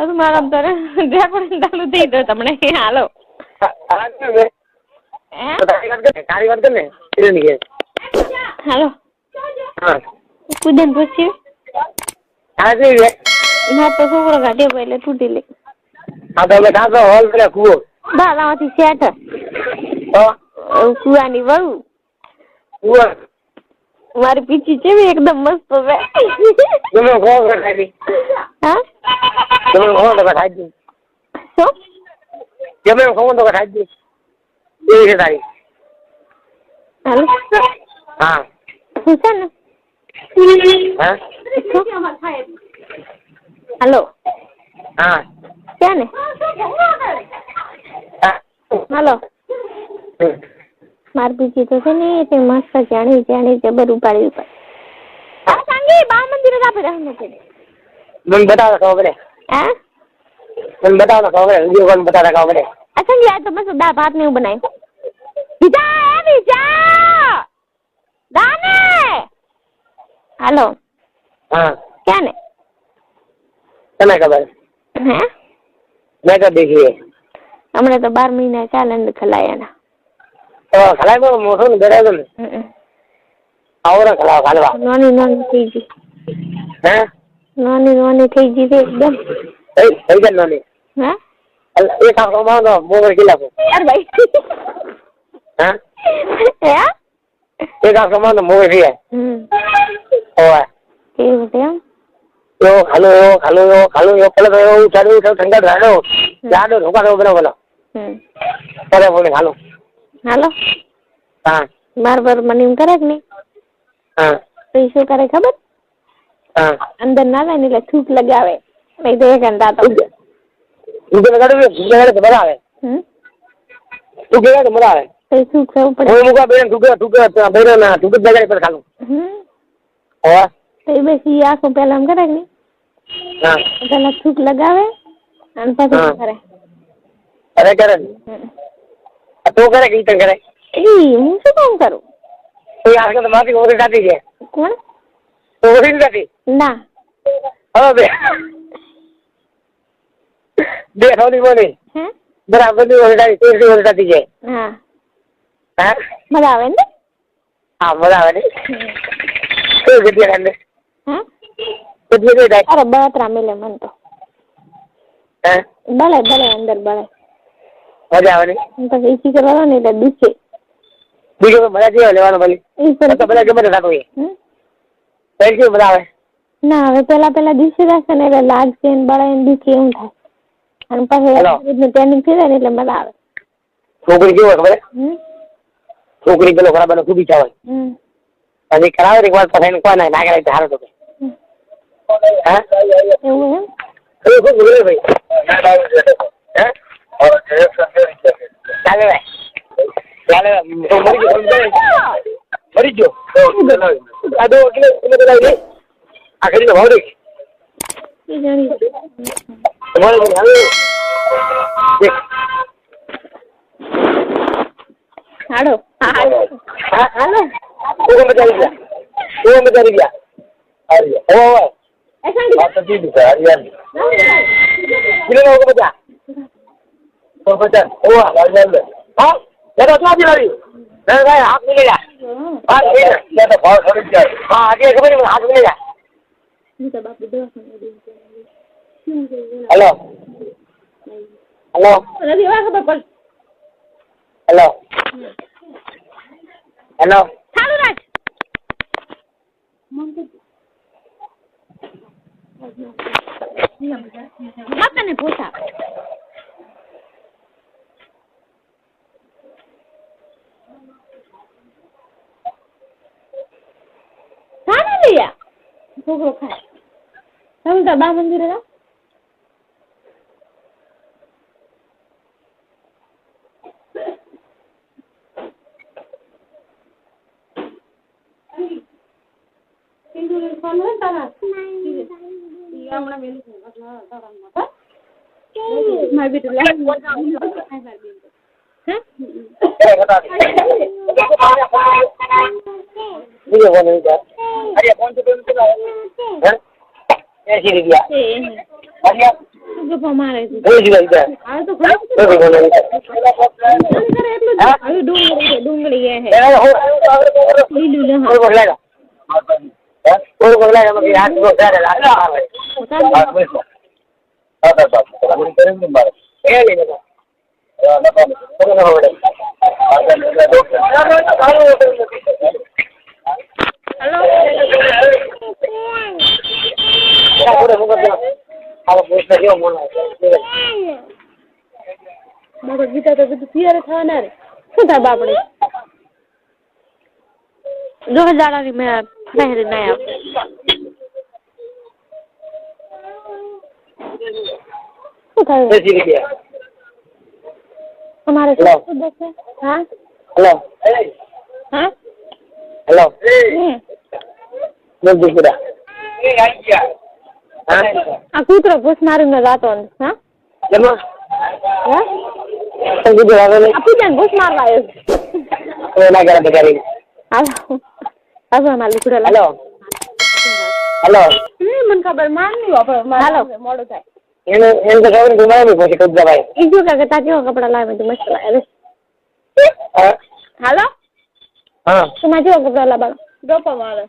ಅದು ಮಾಡಂತಾರೆ રેકોર્ડિંગ ચાલુ થઈ ગયો તમને હાલો હા ને હે તો તારી વાત કર તારી વાત કર ને કિરણ કે હાલો હા કુદન પછી હા છે રે મારે તો છોકરો ગાડી પર એટલે તૂટી લે હા તો અમે કાં તો હોલ પેલા કૂવો દાદામાંથી શેઠ તો કુવાની વહુ કૂવો મારી પીછી છે બી એકદમ મસ્ત છે તમે ખો ખાઈ હા તમે ખો તો ખાઈ દી શું? તમે ખો તો ખાઈ દી એવી છે તારી? હાલો. હા. શું છે ને? હા? હાલો. હા. છે ને? હાલો. માર બીજી તો છે ને તે મસ્ત જાણી જાણી જબર ઉપાડી ઉપાડી આ સાંગી બા મંદિરે આપણે રહેવાનું છે મને બતાવો ખબર હા? મને બતાવો ખબર પડે? વીડિયો કોલ બતાવો ખબર પડે? આ સંગી આ તો બસ દાળ ભાત ને એવું બનાવ્યું બીજા એ બીજા દાને હાલો. હા. ક્યાં ને તને ખબર? હે? મેં તો દેખી હમણાં તો બાર મહિના ચાલે ને ખલાયાના. તો ખલાય બહુ મોટો ને બેઠા ને. હમ. આવો ને ખલાવ ખાલવા નાની નાની થઈ ગઈ. હે? નાની નાની થઈ ગઈ છે એકદમ થઈ થઈ જાય નાની હા એક આખો માં તો મોબર કિલ્લા પર અરે ભાઈ હા હે એક આખો માં તો મોબર થઈ જાય હમ ઓય કેવું છે એમ એવો ખાલો એવો ખાલો એવો ખાલો એવો પેલો તો એવો ચાલુ થયો ઠંડા રાડો રાડો ઢોકા દો પેલો પેલો હમ પેલો બોલે ખાલો હાલો હા બાર બાર મને એમ કરે કે નહીં હા અંદર ના જાય ને એટલે થૂક લગાવે. નહીં તો એક અંદા તો ઉગે લગાડો તું લગાડે તો મજા આવે. તું લગાડે તો મજા આવે. તો થૂક થવું પડે. હું મુકા બેન ઠુકે ઠુકે બેરો ના ઠુકે લગાડે પર ખાલું. ઓય તો એ બસ આખો પેલા એમ કરે ને હા. પેલા થૂક લગાવે અને પછી કરે? અરે કરે તું કરે કે કરે? એ હું શું કામ કરું? તું આગળ માથી ઓરી જાતી છે કોણ? ઓરી નથી? ના. હા બે. બે થોડી બોલી. બરાબરની ઓરી જાતી તેર જાય. હા. હા? મજા આવે ને? હા મજા આવે ને? શું જગ્યા હા? થાય અરે બળતરા મિલે મન તો. હા? બળે બળે અંદર બળે. મજા આવે ને? પછી ઈસી કરવાનો ને એટલે દુખે બીજો મજા જેવા લેવાનો ભલે. તો બધા ગમે તે થતું મજા આવે ના હવે પેલા પેલા દિવસે જશે ને એટલે લાગશે ને બળે ને દુખે એવું થાય? અને પછી ટ્રેનિંગ થઈ જાય ને એટલે મજા આવે. છોકરી કેવું ખબર? છોકરી પેલો ખરાબ ખૂબ ઈચ્છા હોય પછી કરાવે એક વાર પછી એને કોઈ ના તો સારું તો હા? એવું એમ? એ ખૂબ બોલે ભાઈ? ચાલે ભાઈ. ચાલે તો મરી ગયો મરી ગયો આ દો કિલો કિલો કરાવી આ કરી તો ભાવ દેખ ઈ જાણી તમારે હાલો દેખ હાડો હાડો હા હાલો કોણ બચારી ગયા હા એ તો ભાવ જાય. હા આજે ખબર હાથ મિલે જા હું તો બાપુ દવાખાને હેલો. ખબર પડ. હેલો. હેલો. ચાલુ બાપાને પોસા સારા લઈયા છોકરો ખાય તમે તો બા મંદિરે જાઓ મારી બેટી લે બીજો ફોન નહીં જાય અરે ફોન તો પેલું કેટલા હે એસી રૂપિયા હરિયા ગપ્પા મારે છે કોઈ જીવા ઈજા હવે તો ઘણું કોઈ કોઈ બોલે કામ કરે એટલું જ હવે ડુંગળી છે ડુંગળી એ હે એના હો લીલું લહણ કોઈ કોઈ લાગા કોઈ કોઈ લાગા મગે હાથ નો કરે લાગા આવે હા બેસો હા બસ બસ મને કરે ને મારે એ લે ને કોને ના હોડે હેલો પૂરે મુકત આ પૂછને કેવો મન ભગવદ ગીતા તો બધું તૈયાર થવાના રે શું થાય બાપડે જો દાડાની મેં ફહેરી નહીં આપે શું થાય બેસી ગયા તમારે હેલો. શું દસે હા હેલો હા હેલો હમ. બોલ દીકરા હા આ કૂતરો ભૂસ મારીને જાતો ને હા? એમાં? હા? સંગીત આવે આ પૂજાને ભૂસ મારવા આવ્યો. તો ના કરે બગાડી હાલો. હાલો અમારા લુગડા હેલો. હેલો. નહીં મને ખબર માર નહીં વાપરો હાલો. મોડું થાય. એને એને તો ખબર ગુમાવી પછી કબજા ભાઈ ઈ જો કે તા કેવા કપડા લાવે તો મસ્ત હા. હાલો. હા. તું માં કપડા લાવવાના? ગપ્પા મારે.